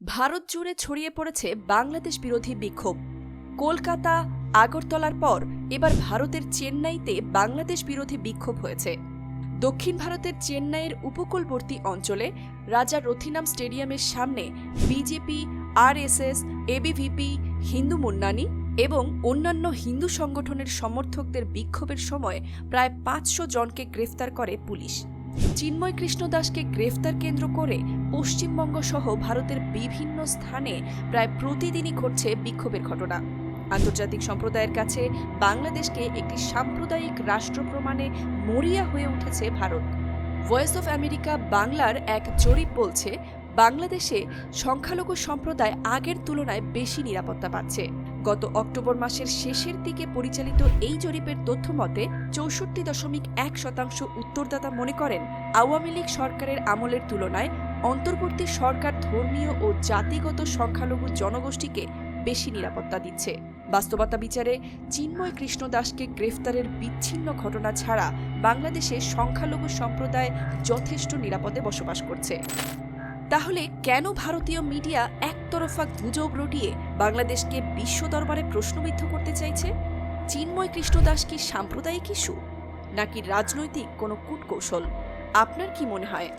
ভারত জুড়ে ছড়িয়ে পড়েছে বাংলাদেশ বিরোধী বিক্ষোভ। কলকাতা, আগরতলার পর এবার ভারতের চেন্নাইতে বাংলাদেশ বিরোধী বিক্ষোভ হয়েছে। দক্ষিণ ভারতের চেন্নাইয়ের উপকূলবর্তী অঞ্চলে রাজা রথিনাম স্টেডিয়ামের সামনে BJP, RSS ABVP Hindu Munnani এবং অন্যান্য হিন্দু সংগঠনের সমর্থকদের বিক্ষোভের সময় প্রায় পাঁচশো জনকে গ্রেফতার করে পুলিশ। চিন্ময় কৃষ্ণ দাসকে গ্রেফতার কেন্দ্র করে পশ্চিমবঙ্গ সহ ভারতের বিভিন্ন স্থানে প্রায় প্রতিদিনই ঘটছে বিক্ষোভের ঘটনা। আন্তর্জাতিক সম্প্রদায়ের কাছে বাংলাদেশকে একটি সাম্প্রদায়িক রাষ্ট্র প্রমাণে মরিয়া হয়ে উঠেছে ভারত। ভয়েস অফ আমেরিকা বাংলার এক জরিপ বলছে, বাংলাদেশে সংখ্যালঘু সম্প্রদায় আগের তুলনায় বেশি নিরাপত্তা পাচ্ছে। গত অক্টোবর মাসের শেষের দিকে পরিচালিত এই জরিপের তথ্য মতে, চৌষট্টি দশমিক এক শতাংশ উত্তরদাতা মনে করেন আওয়ামী লীগ সরকারের আমলের তুলনায় অন্তর্বর্তী সরকার ধর্মীয় ও জাতিগত সংখ্যালঘু জনগোষ্ঠীকে বেশি নিরাপত্তা দিচ্ছে। বাস্তবতা বিচারে চিন্ময় কৃষ্ণ দাসকে গ্রেফতারের বিচ্ছিন্ন ঘটনা ছাড়া বাংলাদেশে সংখ্যালঘু সম্প্রদায় যথেষ্ট নিরাপদে বসবাস করছে। তাহলে কেন ভারতীয় মিডিয়া একতরফা গুজব রটিয়ে বাংলাদেশকে বিশ্ব দরবারে প্রশ্নবিদ্ধ করতে চাইছে? চিন্ময় কৃষ্ণদাস কি সাম্প্রদায়িক ইস্যু? নাকি রাজনৈতিক কোনো কূটকৌশল? আপনার কি মনে হয়?